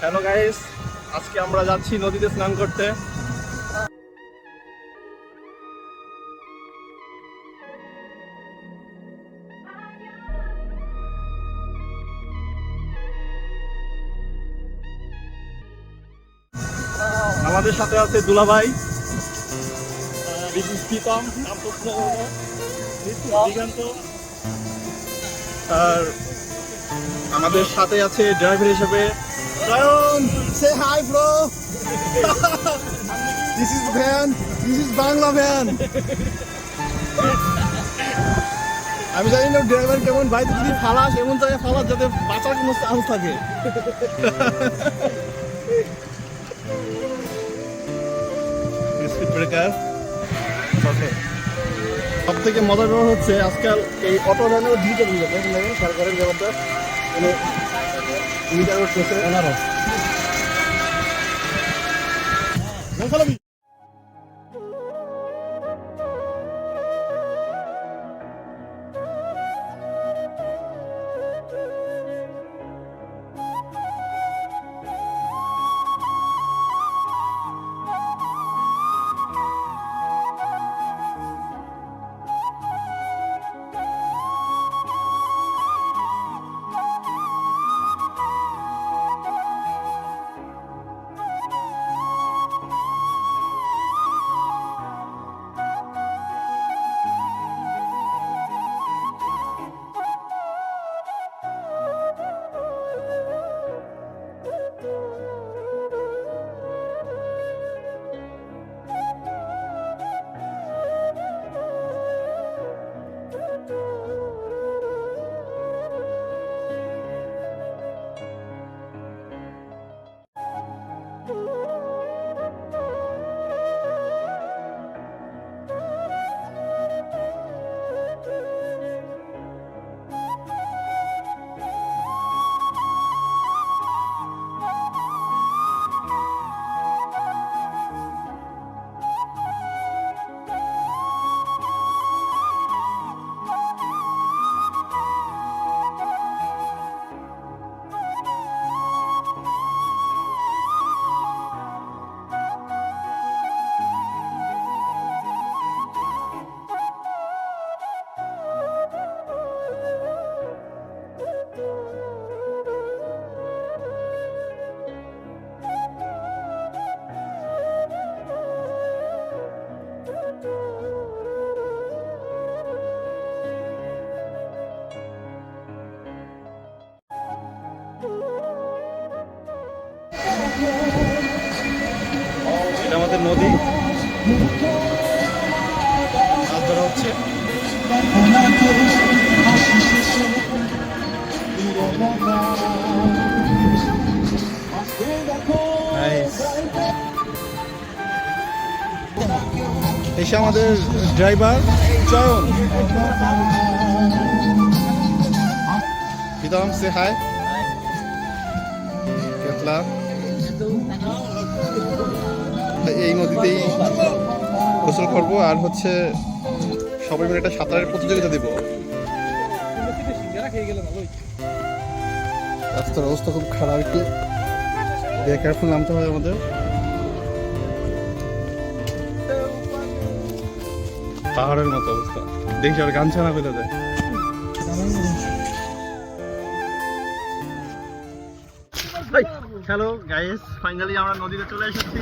Hello guys আজকে আমরা যাচ্ছি নদীতে স্নান করতে। আমাদের সাথে আছে দুলাভাই। আর আমাদের সাথে আছে ড্রাইভার হিসেবে Zion, say hi bro. this is van. This is Bangla van আমি জানি না ড্রাইভার কেমন বাইরে যদি ফালাস এমন জায়গায় ফালাস যাতে বাঁচার কোনো চান্স থাকে। স্পিড ব্রেকার ওকে সব থেকে মজার ব্যাপার হচ্ছে আজকাল এই অটো ভ্যানেও ডিজিটাল সরকারের ব্যাপারটা। মিটার করতেছে ওনারা আমাদের নদী। মাছ ধরা হচ্ছে. এসে আমাদের ড্রাইভার চয়ন। প্রীতম সে হাই কেতলা এই নদীতেই গোসল করব আর হচ্ছে সবাই মিলে একটা সাঁতারের প্রতিযোগিতা দিব। রাস্তার অবস্থা খুব খারাপ একটু। কেয়ারফুল নামতে হবে আমাদের। পাহাড়ের মতো অবস্থা। দেখি আর গান ছাড়া ফেলে দেয় হ্যালো গাইস ফাইনালি আমরা নদীতে চলে এসেছি।